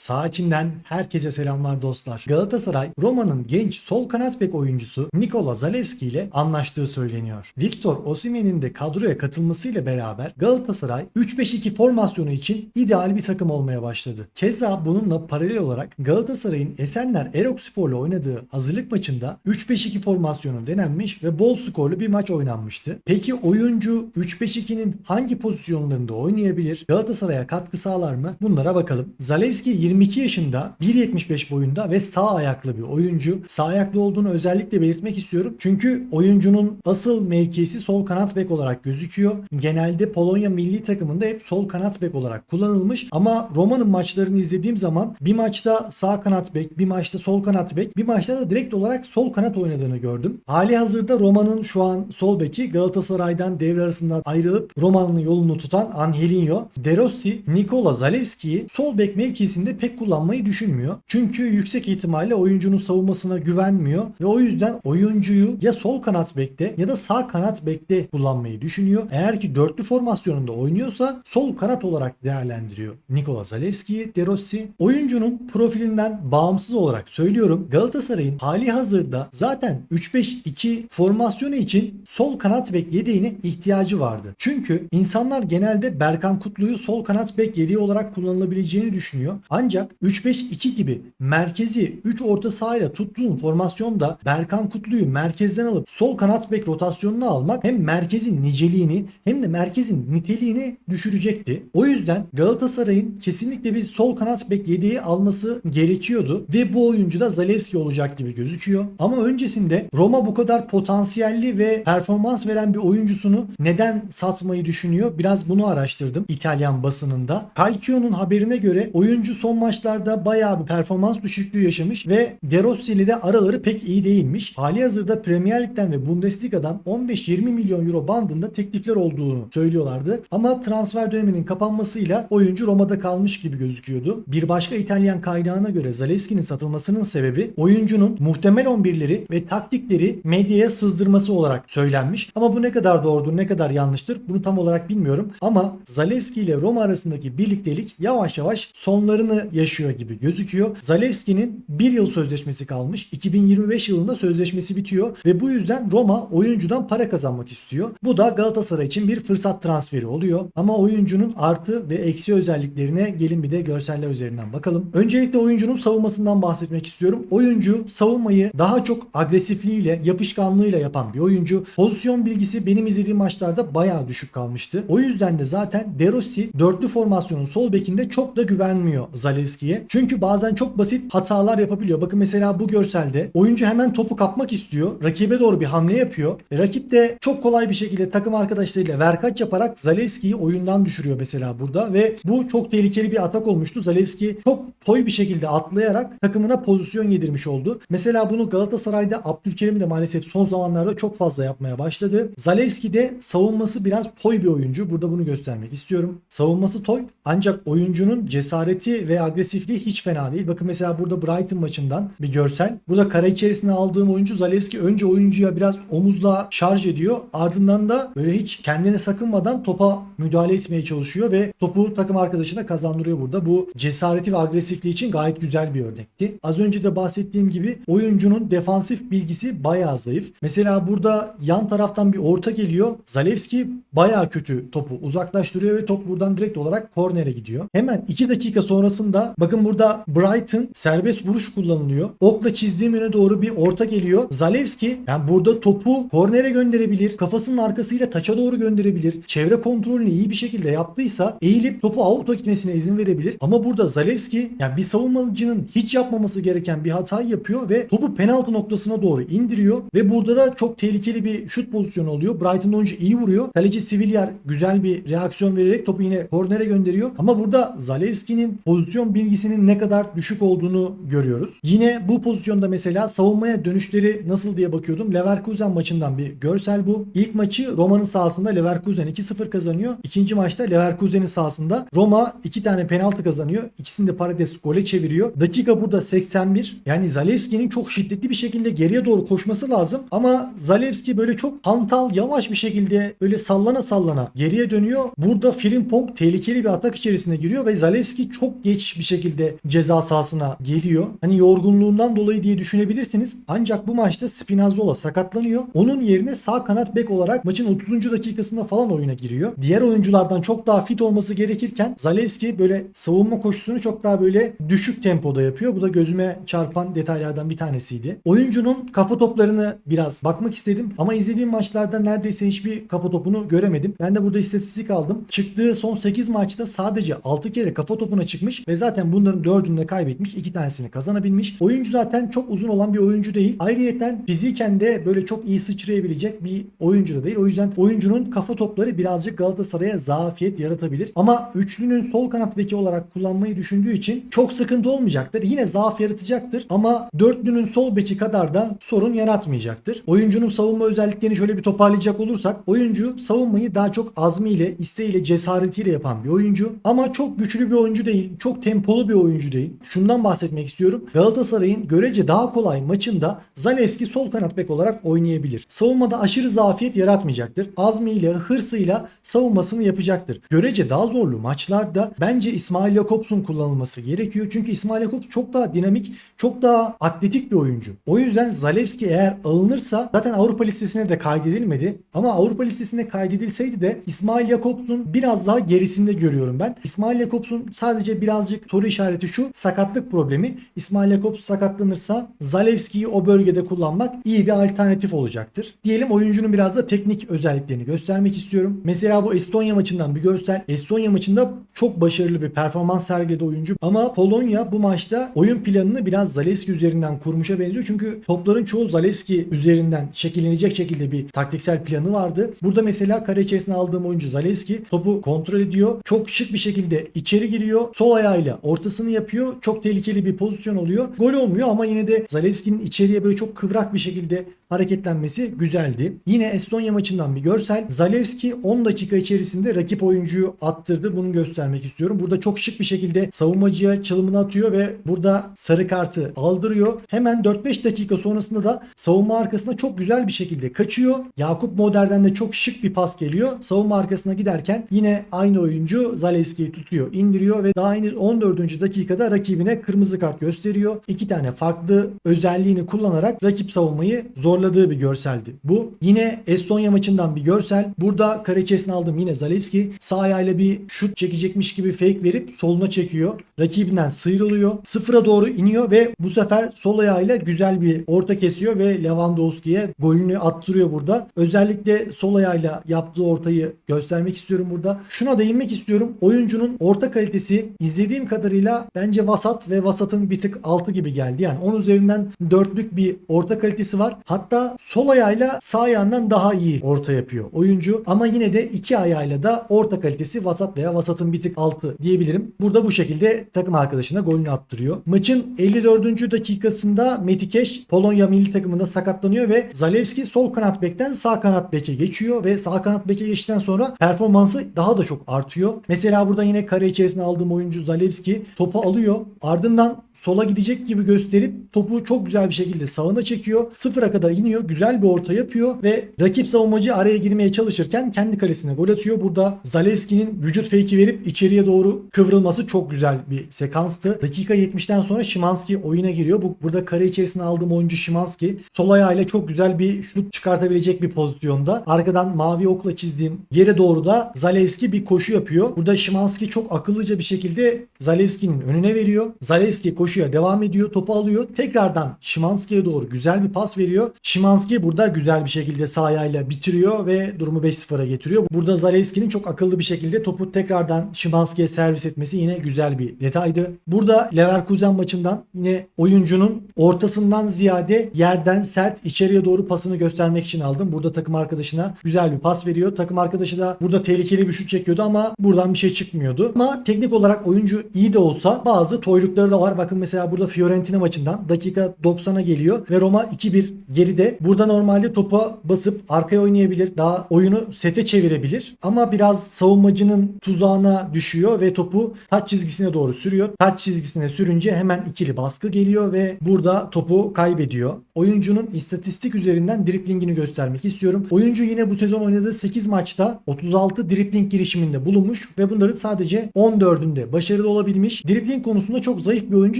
Sağ içinden herkese selamlar dostlar. Galatasaray, Roma'nın genç sol kanat bek oyuncusu Nikola Zalewski ile anlaştığı söyleniyor. Victor Osimhen'in de kadroya katılmasıyla beraber Galatasaray 3-5-2 formasyonu için ideal bir takım olmaya başladı. Keza bununla paralel olarak Galatasaray'ın Esenler Erokspor'la oynadığı hazırlık maçında 3-5-2 formasyonu denenmiş ve bol skorlu bir maç oynanmıştı. Peki oyuncu 3-5-2'nin hangi pozisyonlarında oynayabilir? Galatasaray'a katkı sağlar mı? Bunlara bakalım. Zalewski 22 yaşında, 1.75 boyunda ve sağ ayaklı bir oyuncu. Sağ ayaklı olduğunu özellikle belirtmek istiyorum. Çünkü oyuncunun asıl mevkisi sol kanat bek olarak gözüküyor. Genelde Polonya milli takımında hep sol kanat bek olarak kullanılmış ama Roma'nın maçlarını izlediğim zaman bir maçta sağ kanat bek, bir maçta sol kanat bek, bir maçta da direkt olarak sol kanat oynadığını gördüm. Hali hazırda Roma'nın şu an sol beki Galatasaray'dan devre arasında ayrılıp Roma'nın yolunu tutan Angelinho, De Rossi, Nikola Zalewski'yi sol bek mevkisinde pek kullanmayı düşünmüyor. Çünkü yüksek ihtimalle oyuncunun savunmasına güvenmiyor ve o yüzden oyuncuyu ya sol kanat bekte ya da sağ kanat bekte kullanmayı düşünüyor. Eğer ki dörtlü formasyonunda oynuyorsa sol kanat olarak değerlendiriyor. Nikola Zalewski'yi, De Rossi. Oyuncunun profilinden bağımsız olarak söylüyorum. Galatasaray'ın hali hazırda zaten 3-5-2 formasyonu için sol kanat bek yedeğine ihtiyacı vardı. Çünkü insanlar genelde Berkan Kutlu'yu sol kanat bek yedeği olarak kullanılabileceğini düşünüyor. Ancak 3-5-2 gibi merkezi 3 orta sahayla tuttuğun formasyonda Berkan Kutlu'yu merkezden alıp sol kanat bek rotasyonuna almak hem merkezin niceliğini hem de merkezin niteliğini düşürecekti. O yüzden Galatasaray'ın kesinlikle bir sol kanat bek yedeği alması gerekiyordu ve bu oyuncu da Zalewski olacak gibi gözüküyor. Ama öncesinde Roma bu kadar potansiyelli ve performans veren bir oyuncusunu neden satmayı düşünüyor? Biraz bunu araştırdım İtalyan basınında. Calcio'nun haberine göre oyuncu son maçlarda bayağı bir performans düşüklüğü yaşamış ve De Rossi ile de araları pek iyi değilmiş. Hali hazırda Premier Lig'den ve Bundesliga'dan 15-20 milyon euro bandında teklifler olduğunu söylüyorlardı. Ama transfer döneminin kapanmasıyla oyuncu Roma'da kalmış gibi gözüküyordu. Bir başka İtalyan kaynağına göre Zalewski'nin satılmasının sebebi oyuncunun muhtemel 11'leri ve taktikleri medyaya sızdırması olarak söylenmiş. Ama bu ne kadar doğrudur ne kadar yanlıştır bunu tam olarak bilmiyorum. Ama Zalewski ile Roma arasındaki birliktelik yavaş yavaş sonlarını yaşıyor gibi gözüküyor. Zalewski'nin bir yıl sözleşmesi kalmış. 2025 yılında sözleşmesi bitiyor ve bu yüzden Roma oyuncudan para kazanmak istiyor. Bu da Galatasaray için bir fırsat transferi oluyor. Ama oyuncunun artı ve eksi özelliklerine gelin bir de görseller üzerinden bakalım. Öncelikle oyuncunun savunmasından bahsetmek istiyorum. Oyuncu savunmayı daha çok agresifliğiyle, yapışkanlığıyla yapan bir oyuncu. Pozisyon bilgisi benim izlediğim maçlarda bayağı düşük kalmıştı. O yüzden de zaten De Rossi dörtlü formasyonun sol bekinde çok da güvenmiyor Zalewski'ye. Çünkü bazen çok basit hatalar yapabiliyor. Bakın mesela bu görselde oyuncu hemen topu kapmak istiyor. Rakibe doğru bir hamle yapıyor. E, rakip de çok kolay bir şekilde takım arkadaşlarıyla verkaç yaparak Zalewski'yi oyundan düşürüyor mesela burada ve bu çok tehlikeli bir atak olmuştu. Zalewski çok toy bir şekilde atlayarak takımına pozisyon yedirmiş oldu. Mesela bunu Galatasaray'da Abdülkerim de maalesef son zamanlarda çok fazla yapmaya başladı. Zalewski de savunması biraz toy bir oyuncu. Burada bunu göstermek istiyorum. Savunması toy ancak oyuncunun cesareti ve agresifliği hiç fena değil. Bakın mesela burada Brighton maçından bir görsel. Burada kara içerisine aldığım oyuncu Zalewski önce oyuncuya biraz omuzla şarj ediyor. Ardından da böyle hiç kendine sakınmadan topa müdahale etmeye çalışıyor ve topu takım arkadaşına kazandırıyor burada. Bu cesareti ve agresifliği için gayet güzel bir örnekti. Az önce de bahsettiğim gibi oyuncunun defansif bilgisi bayağı zayıf. Mesela burada yan taraftan bir orta geliyor. Zalewski bayağı kötü topu uzaklaştırıyor ve top buradan direkt olarak kornere gidiyor. Hemen 2 dakika sonrasında bakın burada Brighton serbest vuruş kullanılıyor. Okla çizdiğim yöne doğru bir orta geliyor. Zalewski yani burada topu kornere gönderebilir. Kafasının arkasıyla taça doğru gönderebilir. Çevre kontrolünü iyi bir şekilde yaptıysa eğilip topu out'a gitmesine izin verebilir. Ama burada Zalewski yani bir savunmacının hiç yapmaması gereken bir hatayı yapıyor ve topu penaltı noktasına doğru indiriyor ve burada da çok tehlikeli bir şut pozisyonu oluyor. Brighton oyuncu iyi vuruyor. Kaleci Sivilyer güzel bir reaksiyon vererek topu yine kornere gönderiyor. Ama burada Zalewski'nin pozisyon bilgisinin ne kadar düşük olduğunu görüyoruz. Yine bu pozisyonda mesela savunmaya dönüşleri nasıl diye bakıyordum. Leverkusen maçından bir görsel bu. İlk maçı Roma'nın sahasında Leverkusen 2-0 kazanıyor. İkinci maçta Leverkusen'in sahasında Roma 2 tane penaltı kazanıyor. İkisini de Paredes gole çeviriyor. Dakika burada 81. Yani Zalewski'nin çok şiddetli bir şekilde geriye doğru koşması lazım. Ama Zalewski böyle çok hantal yavaş bir şekilde böyle sallana sallana geriye dönüyor. Burada Frimpong tehlikeli bir atak içerisine giriyor ve Zalewski çok geç bir şekilde ceza sahasına geliyor. Hani yorgunluğundan dolayı diye düşünebilirsiniz. Ancak bu maçta Spinazzola sakatlanıyor. Onun yerine sağ kanat bek olarak maçın 30. dakikasında falan oyuna giriyor. Diğer oyunculardan çok daha fit olması gerekirken Zalewski böyle savunma koşusunu çok daha böyle düşük tempoda yapıyor. Bu da gözüme çarpan detaylardan bir tanesiydi. Oyuncunun kafa toplarını biraz bakmak istedim ama izlediğim maçlarda neredeyse hiçbir kafa topunu göremedim. Ben de burada istatistik aldım. Çıktığı son 8 maçta sadece 6 kere kafa topuna çıkmış ve zaten bunların 4'ünü de kaybetmiş. 2 tanesini kazanabilmiş. Oyuncu zaten çok uzun olan bir oyuncu değil. Ayrıyeten fiziken de böyle çok iyi sıçrayabilecek bir oyuncu da değil. O yüzden oyuncunun kafa topları birazcık Galatasaray'a zafiyet yaratabilir. Ama üçlünün sol kanat beki olarak kullanmayı düşündüğü için çok sıkıntı olmayacaktır. Yine zaaf yaratacaktır ama dörtlünün sol beki kadar da sorun yaratmayacaktır. Oyuncunun savunma özelliklerini şöyle bir toparlayacak olursak oyuncu savunmayı daha çok azmiyle, isteğiyle, cesaretiyle yapan bir oyuncu. Ama çok güçlü bir oyuncu değil. Çok tempolu bir oyuncu değil. Şundan bahsetmek istiyorum. Galatasaray'ın görece daha kolay maçında Zalewski sol kanat bek olarak oynayabilir. Savunmada aşırı zafiyet yaratmayacaktır. Azmiyle, hırsıyla savunmasını yapacaktır. Görece daha zorlu maçlarda bence İsmail Jakobs'un kullanılması gerekiyor. Çünkü İsmail Jakobs çok daha dinamik, çok daha atletik bir oyuncu. O yüzden Zalewski eğer alınırsa zaten Avrupa listesine de kaydedilmedi. Ama Avrupa listesine kaydedilseydi de İsmail Jakobs'un biraz daha gerisinde görüyorum ben. İsmail Jakobs'un sadece birazcık soru işareti şu sakatlık problemi. İsmail Jakobs sakatlanırsa Zalewski'yi o bölgede kullanmak iyi bir alternatif olacaktır. Diyelim oyuncunun biraz da teknik özelliklerini göstermek istiyorum. Mesela bu Estonya maçından bir görsel. Estonya maçında çok başarılı bir performans sergiledi oyuncu. Ama Polonya bu maçta oyun planını biraz Zalewski üzerinden kurmuşa benziyor. Çünkü topların çoğu Zalewski üzerinden şekillenecek şekilde bir taktiksel planı vardı. Burada mesela kare içerisine aldığım oyuncu Zalewski topu kontrol ediyor. Çok şık bir şekilde içeri giriyor. Sol ayağıyla ortasını yapıyor. Çok tehlikeli bir pozisyon oluyor. Gol olmuyor ama yine de Zalewski'nin içeriye böyle çok kıvrak bir şekilde hareketlenmesi güzeldi. Yine Estonya maçından bir görsel. Zalewski 10 dakika içerisinde rakip oyuncuyu attırdı. Bunu göstermek istiyorum. Burada çok şık bir şekilde savunmacıya çalımını atıyor ve burada sarı kartı aldırıyor. Hemen 4-5 dakika sonrasında da savunma arkasına çok güzel bir şekilde kaçıyor. Yakup Moder'den de çok şık bir pas geliyor. Savunma arkasına giderken yine aynı oyuncu Zalewski'yi tutuyor, indiriyor ve daha henüz 14. dakikada rakibine kırmızı kart gösteriyor. İki tane farklı özelliğini kullanarak rakip savunmayı zorladığı bir görseldi. Bu yine Estonya maçından bir görsel. Burada kare içerisine aldım yine Zalewski. Sağ ayağıyla bir şut çekecekmiş gibi fake verip soluna çekiyor. Rakibinden sıyrılıyor. Sıfıra doğru iniyor ve bu sefer sol ayağıyla güzel bir orta kesiyor ve Lewandowski'ye golünü attırıyor burada. Özellikle sol ayağıyla yaptığı ortayı göstermek istiyorum burada. Şuna değinmek istiyorum. Oyuncunun orta kalitesi izlediğim kadarıyla bence vasat ve vasatın bir tık altı gibi geldi. Yani 10 üzerinden dörtlük bir orta kalitesi var. Hatta sol ayağıyla sağ ayağından daha iyi orta yapıyor oyuncu. Ama yine de iki ayağıyla da orta kalitesi vasat veya vasatın bir tık altı diyebilirim. Burada bu şekilde takım arkadaşına golünü attırıyor. Maçın 54. dakikasında Metikeş Polonya milli takımında sakatlanıyor ve Zalewski sol kanat bekten sağ kanat beke geçiyor ve sağ kanat beke geçtikten sonra performansı daha da çok artıyor. Mesela burada yine kare içerisine aldığım oyuncu Zalewski topu alıyor. Ardından sola gidecek gibi gösterip topu çok güzel bir şekilde sağına çekiyor. Sıfıra kadar iniyor. Güzel bir orta yapıyor ve rakip savunmacı araya girmeye çalışırken kendi kalesine gol atıyor. Burada Zalewski'nin vücut fake'i verip içeriye doğru kıvrılması çok güzel bir sekanstı. Dakika 70'ten sonra Şimanski oyuna giriyor. Bu burada kare içerisine aldığım oyuncu Şimanski sol ayağıyla çok güzel bir şut çıkartabilecek bir pozisyonda. Arkadan mavi okla çizdiğim yere doğru da Zalewski bir koşu yapıyor. Burada Şimanski çok akıllıca bir şekilde Zalewski'nin önüne veriyor. Zalewski koşuya devam ediyor. Topu alıyor. Tekrardan Şimanski'ye doğru güzel bir pas veriyor. Şimanski burada güzel bir şekilde sağ ayağıyla bitiriyor ve durumu 5-0'a getiriyor. Burada Zalewski'nin çok akıllı bir şekilde topu tekrardan Şimanski'ye servis etmesi yine güzel bir detaydı. Burada Leverkusen maçından yine oyuncunun ortasından ziyade yerden sert içeriye doğru pasını göstermek için aldım. Burada takım arkadaşına güzel bir pas veriyor. Takım arkadaşı da burada tehlikeli bir şut çekiyordu ama buradan bir şey çıkmıyordu. Ama teknik olarak oyuncu iyi de olsa bazı toylukları da var. Bakın mesela burada Fiorentina maçından dakika 90'a geliyor ve Roma 2-1 geride. Burada normalde topa basıp arkaya oynayabilir. Daha oyunu sete çevirebilir. Ama biraz savunmacının tuzağına düşüyor ve topu taç çizgisine doğru sürüyor. Taç çizgisine sürünce hemen ikili baskı geliyor ve burada topu kaybediyor. Oyuncunun istatistik üzerinden driplingini göstermek istiyorum. Oyuncu yine bu sezon oynadığı 8 maçta 36 dripling girişiminde bulunmuş ve bunları sadece 14'ünde başarılı olabilmiş. Dripling konusunda çok zayıf bir oyuncu.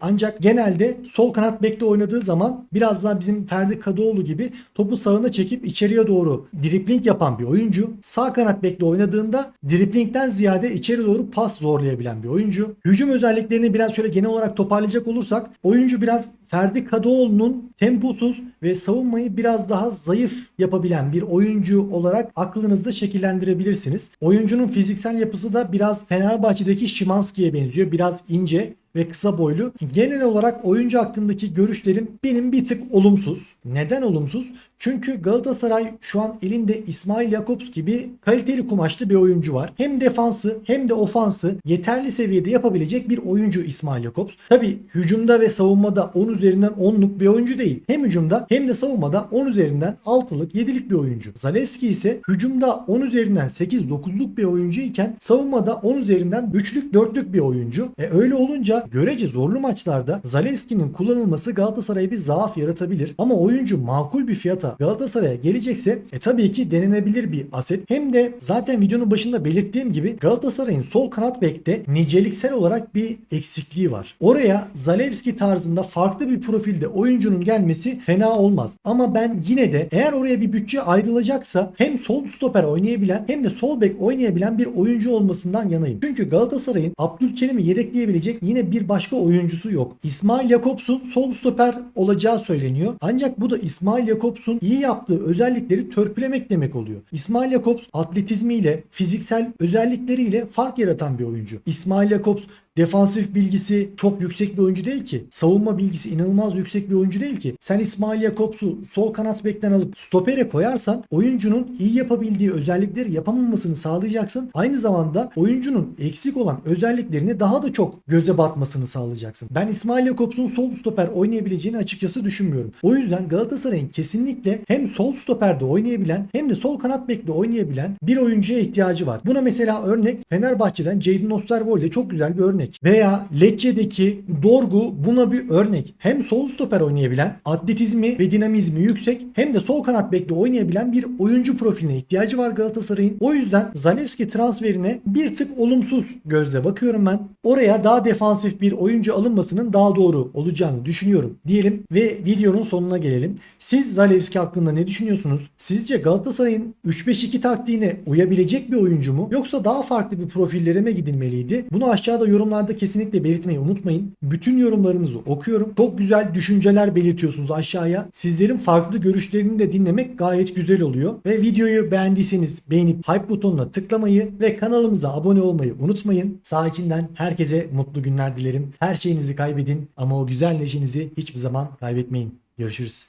Ancak genelde sol kanat bekte oynadığı zaman biraz daha bizim Ferdi Kadıoğlu gibi topu sağına çekip içeriye doğru dripling yapan bir oyuncu. Sağ kanat bekte oynadığında driplingden ziyade içeri doğru pas zorlayabilen bir oyuncu. Hücum özelliklerini biraz şöyle genel olarak toparlayacak olursak oyuncu biraz Ferdi Kadıoğlu'nun temposuz ve savunmayı biraz daha zayıf yapabilen bir oyuncu olarak aklınızda şekillendirebilirsiniz. Oyuncunun fiziksel yapısı da biraz Fenerbahçe'deki Şimanski'ye benziyor. Biraz ince ve kısa boylu. Genel olarak oyuncu hakkındaki görüşlerim benim bir tık olumsuz. Neden olumsuz? Çünkü Galatasaray şu an elinde İsmail Jakobs gibi kaliteli kumaşlı bir oyuncu var. Hem defansı hem de ofansı yeterli seviyede yapabilecek bir oyuncu İsmail Jakobs. Tabi hücumda ve savunmada 10 üzerinden 10'luk bir oyuncu değil. Hem hücumda hem de savunmada 10 üzerinden 6'lık 7'lik bir oyuncu. Zalewski ise hücumda 10 üzerinden 8-9'luk bir oyuncu iken savunmada 10 üzerinden 3'lük 4'lük bir oyuncu. E öyle olunca görece zorlu maçlarda Zalewski'nin kullanılması Galatasaray'a bir zaaf yaratabilir. Ama oyuncu makul bir fiyata Galatasaray'a gelecekse e tabii ki denenebilir bir aset. Hem de zaten videonun başında belirttiğim gibi Galatasaray'ın sol kanat bekte niceliksel olarak bir eksikliği var. Oraya Zalewski tarzında farklı bir profilde oyuncunun gelmesi fena olmaz. Ama ben yine de eğer oraya bir bütçe ayrılacaksa hem sol stoper oynayabilen hem de sol bek oynayabilen bir oyuncu olmasından yanayım. Çünkü Galatasaray'ın Abdülkerim'i yedekleyebilecek yine bir başka oyuncusu yok. İsmail Jakobs'un sol stoper olacağı söyleniyor. Ancak bu da İsmail Jakobs'un iyi yaptığı özellikleri törpülemek demek oluyor. İsmail Jakobs atletizmiyle, fiziksel özellikleriyle fark yaratan bir oyuncu. İsmail Jakobs Defansif bilgisi çok yüksek bir oyuncu değil ki. Savunma bilgisi inanılmaz yüksek bir oyuncu değil ki. Sen İsmail Jakobs'u sol kanat bekten alıp stopere koyarsan oyuncunun iyi yapabildiği özellikleri yapamamasını sağlayacaksın. Aynı zamanda oyuncunun eksik olan özelliklerini daha da çok göze batmasını sağlayacaksın. Ben İsmail Jakobs'un sol stoper oynayabileceğini açıkçası düşünmüyorum. O yüzden Galatasaray'ın kesinlikle hem sol stoperde oynayabilen hem de sol kanat bekte oynayabilen bir oyuncuya ihtiyacı var. Buna mesela örnek Fenerbahçe'den Jadon Osterwolde çok güzel bir örnek. Veya Lecce'deki Dorgu buna bir örnek. Hem sol stoper oynayabilen, atletizmi ve dinamizmi yüksek hem de sol kanat bekte oynayabilen bir oyuncu profiline ihtiyacı var Galatasaray'ın. O yüzden Zalewski transferine bir tık olumsuz gözle bakıyorum ben. Oraya daha defansif bir oyuncu alınmasının daha doğru olacağını düşünüyorum diyelim ve videonun sonuna gelelim. Siz Zalewski hakkında ne düşünüyorsunuz? Sizce Galatasaray'ın 3-5-2 taktiğine uyabilecek bir oyuncu mu? Yoksa daha farklı bir profillere mi gidilmeliydi? Bunu aşağıda yorumlarda kesinlikle belirtmeyi unutmayın. Bütün yorumlarınızı okuyorum. Çok güzel düşünceler belirtiyorsunuz aşağıya. Sizlerin farklı görüşlerini de dinlemek gayet güzel oluyor. Ve videoyu beğendiyseniz beğenip hype butonuna tıklamayı ve kanalımıza abone olmayı unutmayın. Sağ içinden herkese mutlu günler dilerim. Her şeyinizi kaybedin ama o güzel neşenizi hiçbir zaman kaybetmeyin. Görüşürüz.